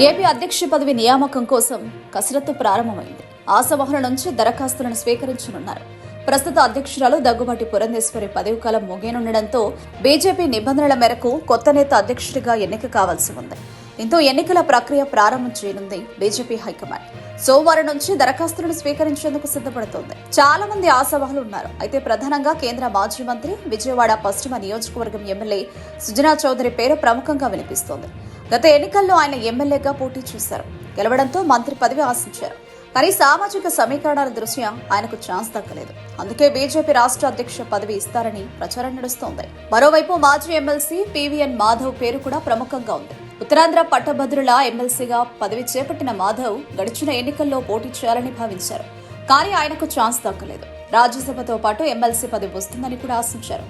AP అధ్యక్ష పదవి నియామకం కోసం కసరత్తు ప్రారంభమైంది. ఆసవహన నుంచి దరఖాస్తులను స్వీకరించనున్నారు. ప్రస్తుత అధ్యక్షురాలు దగ్గుబాటి పురంధేశ్వరి పదవి కాలం ముగియనుండటంతో బీజేపీ నిబంధనల మేరకు కొత్త నేత అధ్యక్షుడిగా ఎన్నిక కావాల్సి ఉంది. దీంతో ఎన్నికల ప్రక్రియ ప్రారంభం చేయనుంది బీజేపీ హైకమాండ్. సోమవారం నుంచి దరఖాస్తులను స్వీకరించేందుకు సిద్ధపడుతోంది. చాలా మంది ఆశావాహులు ఉన్నారు. అయితే ప్రధానంగా కేంద్ర మాజీ మంత్రి విజయవాడ పశ్చిమ నియోజకవర్గం ఎమ్మెల్యే సుజనా చౌదరి పేరు ప్రముఖంగా వినిపిస్తోంది. గత ఎన్నికల్లో ఆయన ఎమ్మెల్యేగా పోటీ చేశారు. గెలవడంతో మంత్రి పదవి ఆశించారు. కానీ సామాజిక సమీకరణాల దృష్ట్యా ఆయనకు ఛాన్స్ దక్కలేదు. అందుకే బీజేపీ రాష్ట్ర అధ్యక్ష పదవి ఇస్తారని ప్రచారం నడుస్తోంది. మరోవైపు మాజీ ఎమ్మెల్సీ పీవీఎన్ మాధవ్ పేరు కూడా ప్రముఖంగా ఉంది. ఉత్తరాంధ్ర పట్టభద్రుల ఎమ్మెల్సీగా పదవి చేపట్టిన మాధవ్ గడిచిన ఎన్నికల్లో పోటీ చేయాలని భావించారు. కానీ ఆయనకు ఛాన్స్ దక్కలేదు. రాజ్యసభతో పాటు ఎమ్మెల్సీ పదవి వస్తుందని కూడా ఆశించారు.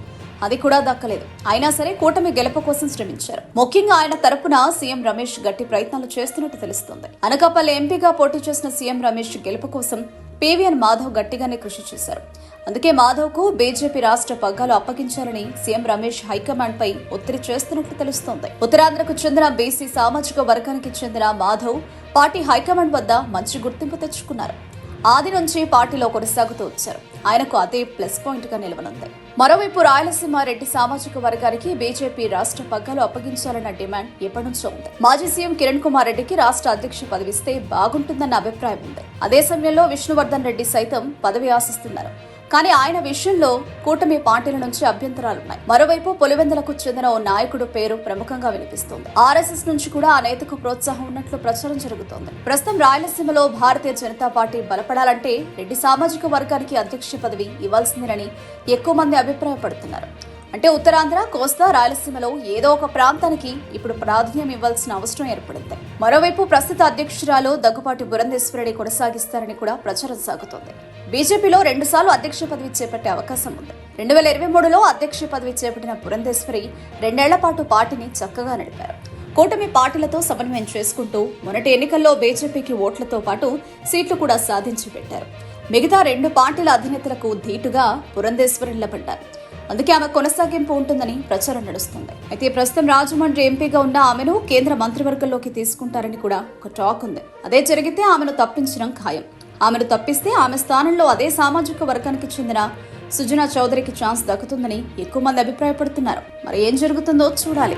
అది కూడా దక్కలేదు. అయినా సరే కూటమి గెలుపు కోసం శ్రమించారు. ముఖ్యంగా ఆయన తరపున సీఎం రమేష్ గట్టి ప్రయత్నాలు చేస్తున్నట్టు తెలుస్తోంది. అనకాపల్లి ఎంపీగా పోటీ చేసిన సీఎం రమేష్ గెలుపు కోసం పీవీఎన్ మాధవ్ గట్టిగానే కృషి చేశారు. అందుకే మాధవ్కు బీజేపీ రాష్ట్ర పగ్గాలు అప్పగించాలని సీఎం రమేష్ హైకమాండ్ పై ఒత్తిడి చేస్తున్నట్లు తెలుస్తోంది. ఉత్తరాంధ్రకు చెందిన బీసీ సామాజిక వర్గానికి చెందిన మాధవ్ పార్టీ హైకమాండ్ వద్ద మంచి గుర్తింపు తెచ్చుకున్నారు. ఆది నుంచి పార్టీలో కొనసాగుతూ వచ్చారు. ఆయనకు అదే ప్లస్ పాయింట్గా నిలవనుంది. మరోవైపు రాయలసీమ రెడ్డి సామాజిక వర్గానికి బీజేపీ రాష్ట్ర పగ్గాలు అప్పగించాలన్న డిమాండ్ ఎప్పటి నుంచో ఉంది. మాజీ సీఎం కిరణ్ కుమార్ రెడ్డికి రాష్ట్ర అధ్యక్ష పదవిస్తే బాగుంటుందన్న అభిప్రాయం ఉంది. అదే సమయంలో విష్ణువర్ధన్ రెడ్డి సైతం పదవి ఆశిస్తున్నారు. కానీ ఆయన విషయంలో కూటమి పార్టీల నుంచి అభ్యంతరాలున్నాయి. మరోవైపు పులివెందులకు చెందిన ఓ నాయకుడు పేరు ప్రముఖంగా వినిపిస్తోంది. ఆర్ఎస్ఎస్ నుంచి కూడా ఆ నేతకు ప్రోత్సాహం ఉన్నట్లు ప్రచారం జరుగుతోంది. ప్రస్తుతం రాయలసీమలో భారతీయ జనతా పార్టీ బలపడాలంటే రెడ్డి సామాజిక వర్గానికి అధ్యక్ష పదవి ఇవ్వాల్సిందేనని ఎక్కువ మంది అభిప్రాయపడుతున్నారు. అంటే ఉత్తరాంధ్ర కోస్తా రాయలసీమలో ఏదో ఒక ప్రాంతానికి ఇప్పుడు ప్రాధాన్యం ఇవ్వాల్సిన అవసరం ఏర్పడింది. మరోవైపు ప్రస్తుత అధ్యక్షురాలు దగ్గుపాటి బురంధేశ్వరుడి కొనసాగిస్తారని కూడా ప్రచారం సాగుతోంది. బీజేపీలో రెండుసార్లు అధ్యక్ష పదవి చేపట్టే అవకాశం ఉంది. రెండు వేల ఇరవై మూడులో అధ్యక్ష పదవి చేపట్టిన పురంధేశ్వరి రెండేళ్ళ పాటు పార్టీని చక్కగా నడిపారు. కూటమి పార్టీలతో సమన్వయం చేసుకుంటూ మొన్నటి ఎన్నికల్లో బీజేపీకి ఓట్లతో పాటు సీట్లు కూడా సాధించి పెట్టారు. మిగతా రెండు పార్టీల అధినేతలకు ధీటుగా పురంధేశ్వరి పడ్డారు అందుకే ఆమె కొనసాగింపు ఉంటుందని ప్రచారం నడుస్తుంది. అయితే ప్రస్తుతం రాజమండ్రి ఎంపీగా ఉన్న ఆమెను కేంద్ర మంత్రివర్గంలోకి తీసుకుంటారని కూడా ఒక టాక్ ఉంది. అదే జరిగితే ఆమెను తప్పించడం ఖాయం. ఆమెను తప్పిస్తే ఆమె స్థానంలో అదే సామాజిక వర్గానికి చెందిన సుజనా చౌదరికి ఛాన్స్ దక్కుతుందని ఎక్కువ మంది అభిప్రాయపడుతున్నారు. మరి ఏం జరుగుతుందో చూడాలి.